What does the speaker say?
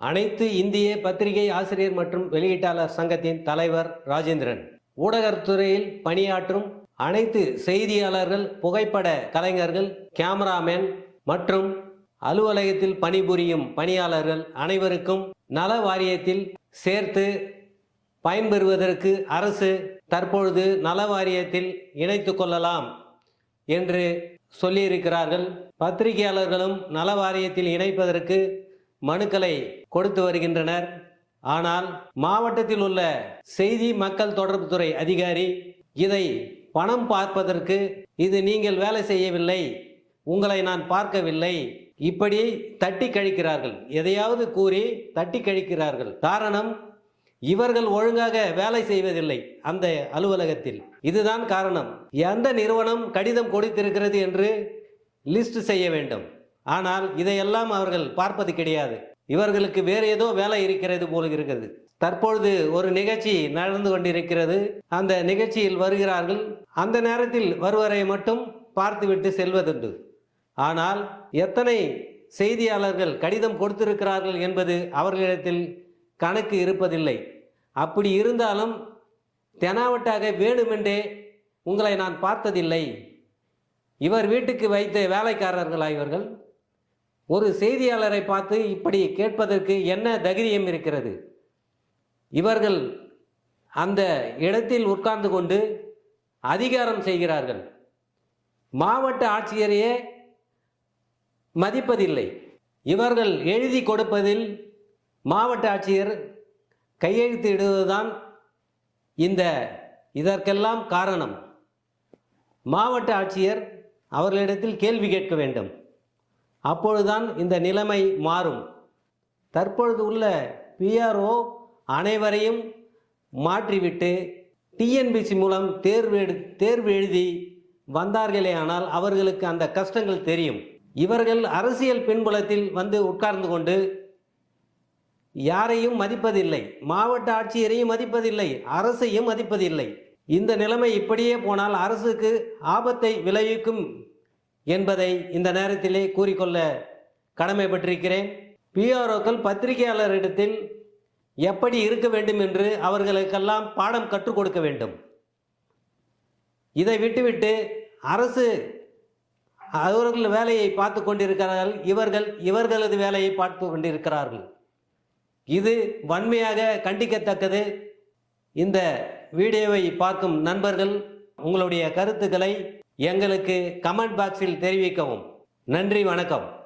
அனைத்து இந்திய பத்திரிகை ஆசிரியர் மற்றும் வெளியீட்டாளர் சங்கத்தின் தலைவர் ராஜேந்திரன். ஊடகத்துறையில் பணியாற்றும் அனைத்து செய்தியாளர்கள் புகைப்பட கலைஞர்கள் கேமராமேன் மற்றும் அலுவலகத்தில் பணிபுரியும் பணியாளர்கள் அனைவருக்கும் நல வாரியத்தில் சேர்த்து பயன்பெறுவதற்கு அரசு தற்பொழுது நல வாரியத்தில் இணைத்து கொள்ளலாம் என்று சொல்லியிருக்கிறார்கள். பத்திரிகையாளர்களும் நல வாரியத்தில் இணைப்பதற்கு மனுக்களை கொடுத்து வருகின்றனர். ஆனால் மாவட்டத்தில் உள்ள செய்தி மக்கள் தொடர்புத்துறை அதிகாரி இதை பணம் பார்ப்பதற்கு இது நீங்கள் வேலை செய்யவில்லை. உங்களை நான் பார்க்கவில்லை. இப்படி தட்டி கழிக்கிறார்கள். எதையாவது கூறி தட்டி கழிக்கிறார்கள். காரணம் இவர்கள் ஒழுங்காக வேலை செய்வதில்லை அந்த அலுவலகத்தில். இதுதான் காரணம். எந்த நிறுவனம் கடிதம் கொடுத்திருக்கிறது என்று லிஸ்ட் செய்ய வேண்டும். ஆனால் இதையெல்லாம் அவர்கள் பார்ப்பது கிடையாது. இவர்களுக்கு வேறு ஏதோ வேலை இருக்கிறது போல இருக்கிறது. தற்பொழுது ஒரு நிகழ்ச்சி நடந்து கொண்டிருக்கிறது. அந்த நிகழ்ச்சியில் வருகிறார்கள். அந்த நேரத்தில் வருவரை மட்டும் பார்த்துவிட்டு செல்வதுண்டு. ஆனால் எத்தனை செய்தியாளர்கள் கடிதம் கொடுத்திருக்கிறார்கள் என்பது அவர்களிடத்தில் கணக்கு இருப்பதில்லை. அப்படி இருந்தாலும் தெனாவட்டாக வேணுமென்றே உங்களை நான் பார்த்ததில்லை. இவர் வீட்டுக்கு வைத்த வேலைக்காரர்களா இவர்கள்? ஒரு செய்தியாளரை பார்த்து இப்படி கேட்பதற்கு என்ன தைரியம் இருக்கிறது? இவர்கள் அந்த இடத்தில் உட்கார்ந்து கொண்டு அதிகாரம் செய்கிறார்கள். மாவட்ட ஆட்சியரையே மதிப்பதில்லை. இவர்கள் எழுதி கொடுப்பதில் மாவட்ட ஆட்சியர் கையெழுத்து இடுவதுதான் இந்த இதற்கெல்லாம் காரணம். மாவட்ட ஆட்சியர் அவர்களிடத்தில் கேள்வி கேட்க வேண்டும். அப்பொழுதுதான் இந்த நிலைமை மாறும். தற்பொழுது உள்ள பிஆர்ஓ அனைவரையும் மாற்றிவிட்டு டிஎன்பிசி மூலம் தேர்வு எடு தேர்வு எழுதி வந்தார்களே ஆனால் அவர்களுக்கு அந்த கஷ்டங்கள் தெரியும். இவர்கள் அரசியல் பின்புலத்தில் வந்து உட்கார்ந்து கொண்டு யாரையும் மதிப்பதில்லை. மாவட்ட ஆட்சியரையும் மதிப்பதில்லை. அரசையும் மதிப்பதில்லை. இந்த நிலைமை இப்படியே போனால் அரசுக்கு ஆபத்தை விளைவிக்கும் என்பதை இந்த நேரத்திலே கூறிக்கொள்ள கடமைப்பட்டிருக்கிறேன். பிஆர்ஓக்கள் பத்திரிகையாளரிடத்தில் எப்படி இருக்க வேண்டும் என்று அவர்களுக்கெல்லாம் பாடம் கற்றுக் கொடுக்க வேண்டும். இதை விட்டுவிட்டு அரசு அவர்கள் வேலையை பார்த்து கொண்டிருக்கிறார்கள். இவர்கள் இவர்களது வேலையை பார்த்து கொண்டிருக்கிறார்கள். இது வன்மையாக கண்டிக்கத்தக்கது. இந்த வீடியோவை பார்க்கும் நண்பர்கள் உங்களுடைய கருத்துக்களை எங்களுக்கு கமெண்ட் பாக்ஸில் தெரிவிக்கவும். நன்றி வணக்கம்.